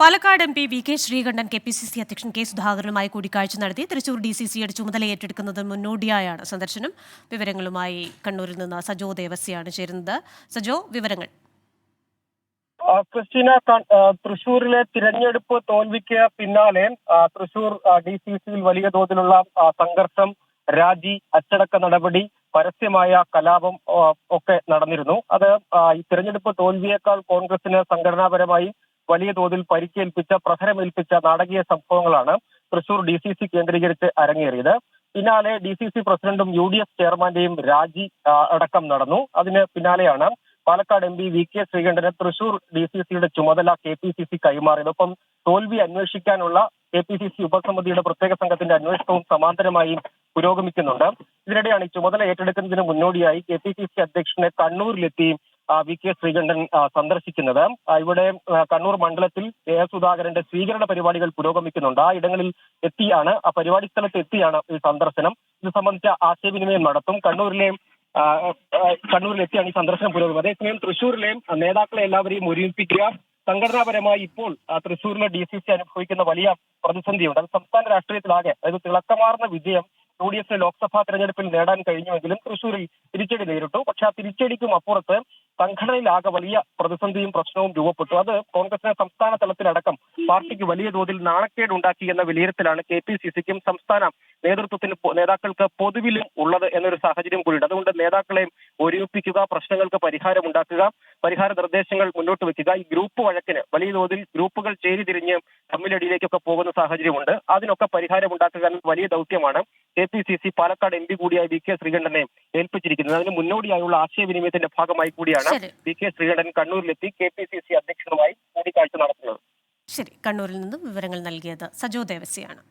Palakkad M P V K Sreekandan K P C C അധ്യക്ഷൻ K സുധാകരനുമായി കൂടിക്കാഴ്ച നടത്തി തൃശൂർ ഡി സി സിയുടെ ചുമതല ഏറ്റെടുക്കുന്നതിന് മുന്നോടിയായാണ് സന്ദർശനം. വിവരങ്ങളുമായി കണ്ണൂരിൽ നിന്ന് സജോ ദേവസ്യാണ് ചേരുന്നത്. സജോ വിവരങ്ങൾ. ക്രിസ്റ്റീന തൃശൂരിലെ തിരഞ്ഞെടുപ്പ് തോൽവിക്ക് പിന്നാലെ തൃശൂർ ഡി സി സിയിൽ വലിയ തോതിലുള്ള സംഘർഷം രാജി അച്ചടക്ക നടപടി പരസ്യമായ കലാപം ഒക്കെ നടന്നിരുന്നു. അത് ഈ തിരഞ്ഞെടുപ്പ് തോൽവിയേക്കാൾ കോൺഗ്രസിന് സംഘടനാപരമായി വലിയ തോതിൽ പരിക്കേൽപ്പിച്ച പ്രഹരമേൽപ്പിച്ച നാടകീയ സംഭവങ്ങളാണ് തൃശൂർ ഡി സി സി കേന്ദ്രീകരിച്ച് അരങ്ങേറിയത്. പിന്നാലെ ഡി സി സി പ്രസിഡന്റും യു ഡി എഫ് ചെയർമാന്റെയും രാജി അടക്കം നടന്നു. അതിന് പിന്നാലെയാണ് Palakkad M P V K Sreekandan Thrissur D C സിയുടെ ചുമതല കെ പി സി സി കൈമാറിയത്. ഒപ്പം തോൽവി അന്വേഷിക്കാനുള്ള കെ പി സി സി ഉപസമിതിയുടെ പ്രത്യേക സംഘത്തിന്റെ അന്വേഷണവും സമാന്തരമായി പുരോഗമിക്കുന്നുണ്ട്. ഇതിനിടെയാണ് ഈ ചുമതല ഏറ്റെടുക്കുന്നതിന് മുന്നോടിയായി കെ പി സി സി അധ്യക്ഷനെ കണ്ണൂരിലെത്തി വി. കെ. ശ്രീകണ്ഠൻ സന്ദർശിക്കുന്നത്. ഇവിടെ കണ്ണൂർ മണ്ഡലത്തിൽ എ എസ്. സുധാകരന്റെ സ്വീകരണ പരിപാടികൾ പുരോഗമിക്കുന്നുണ്ട്. ആ ഇടങ്ങളിൽ എത്തിയാണ് ആ പരിപാടി സ്ഥലത്ത് എത്തിയാണ് ഈ സന്ദർശനം. ഇത് സംബന്ധിച്ച ആശയവിനിമയം നടത്തും. കണ്ണൂരിലെ എത്തിയാണ് ഈ സന്ദർശനം പുരോഗമനം അതേസമയം തൃശ്ശൂരിലെ നേതാക്കളെ എല്ലാവരെയും ഒരുമിപ്പിക്കുക. സംഘടനാപരമായി ഇപ്പോൾ തൃശൂരിലെ ഡി സി സി അനുഭവിക്കുന്ന വലിയ പ്രതിസന്ധിയുണ്ട്. അത് സംസ്ഥാന രാഷ്ട്രീയത്തിലാകെ അതായത് തിളക്കമാർന്ന വിജയം യു ഡി എഫിന് ലോക്സഭാ തെരഞ്ഞെടുപ്പിൽ നേടാൻ കഴിഞ്ഞുവെങ്കിലും തൃശൂരിൽ തിരിച്ചടി നേരിട്ടു. പക്ഷെ ആ തിരിച്ചടിക്കും അപ്പുറത്ത് സംഘടനയിലാകെ വലിയ പ്രതിസന്ധിയും പ്രശ്നവും രൂപപ്പെട്ടു. അത് കോൺഗ്രസിനെ സംസ്ഥാന തലത്തിലടക്കം പാർട്ടിക്ക് വലിയ തോതിൽ നാണക്കേട് ഉണ്ടാക്കി എന്ന വിലയിരുത്തലാണ് കെ പി സി സിക്കും സംസ്ഥാന നേതൃത്വത്തിന് നേതാക്കൾക്ക് പൊതുവിലും ഉള്ളത് എന്നൊരു സാഹചര്യം കൂടിയുണ്ട്. അതുകൊണ്ട് നേതാക്കളെയും ഒരുമിപ്പിക്കുക പ്രശ്നങ്ങൾക്ക് പരിഹാരം ഉണ്ടാക്കുക പരിഹാര നിർദ്ദേശങ്ങൾ മുന്നോട്ട് വെക്കുക ഈ ഗ്രൂപ്പ് വഴക്കിന് വലിയ തോതിൽ ഗ്രൂപ്പുകൾ ചേരി തിരിഞ്ഞ് തമ്മിലടിയിലേക്കൊക്കെ പോകുന്ന സാഹചര്യമുണ്ട്. അതിനൊക്കെ പരിഹാരം ഉണ്ടാക്കുക എന്ന വലിയ ദൗത്യമാണ്. K P C C Palakkad M P കൂടിയായ വി കെ ശ്രീകണ്ഠനെ ഏൽപ്പിച്ചിരിക്കുന്നത്. അതിന് മുന്നോടിയായുള്ള ആശയവിനിമയത്തിന്റെ ഭാഗമായി കൂടിയാണ് വി കെ ശ്രീകണ്ഠൻ കണ്ണൂരിലെത്തി കെ പി സി സി അധ്യക്ഷനുമായി കൂടിക്കാഴ്ച നടത്തുന്നത്. ശരി കണ്ണൂരിൽ നിന്നും വിവരങ്ങൾ നൽകിയത് സജോ ദേവസ്യാണ്.